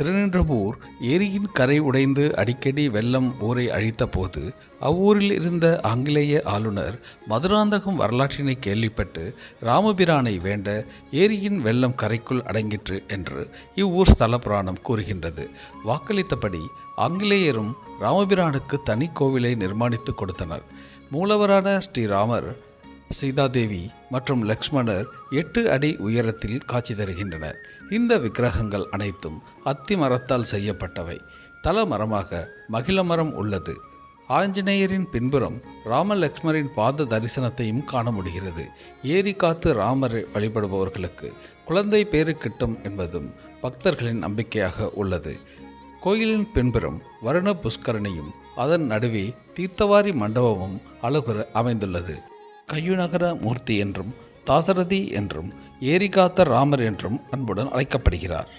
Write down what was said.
திருநின்றவூர் ஏரியின் கரை உடைந்து அடிக்கடி வெள்ளம் ஊரை அழித்தபோது அவ்வூரில் இருந்த ஆங்கிலேய ஆளுநர் மதுராந்தகம் வரலாற்றினை கேள்விப்பட்டு ராமபிரானை வேண்ட ஏரியின் வெள்ளம் கரைக்குள் அடங்கிற்று என்று இவ்வூர் ஸ்தல புராணம் கூறுகின்றது. வாக்களித்தபடி ஆங்கிலேயரும் ராமபிரானுக்கு தனி கோவிலை நிர்மாணித்து கொடுத்தனர். மூலவரான ஸ்ரீராமர் சீதாதேவி மற்றும் லக்ஷ்மணர் எட்டு அடி உயரத்தில் காட்சி தருகின்றனர். இந்த விக்கிரகங்கள் அனைத்தும் அத்தி மரத்தால் செய்யப்பட்டவை. தல மரமாக மகிழ மரம் உள்ளது. ஆஞ்சநேயரின் பின்புறம் ராமலக்ஷ்மரின் பாத தரிசனத்தையும் காண முடிகிறது. ஏரி காத்து ராமரை வழிபடுபவர்களுக்கு குழந்தை பேறு கிட்டும் என்பதும் பக்தர்களின் நம்பிக்கையாக உள்ளது. கோயிலின் பின்புறம் வருண புஷ்கரணியும் அதன் நடுவே தீர்த்தவாரி மண்டபமும் அழகுற அமைந்துள்ளது. கையுநகர மூர்த்தி என்றும் தாசரதி என்றும் ஏரிகாத்த ராமர் என்றும் அன்புடன் அழைக்கப்படுகிறார்.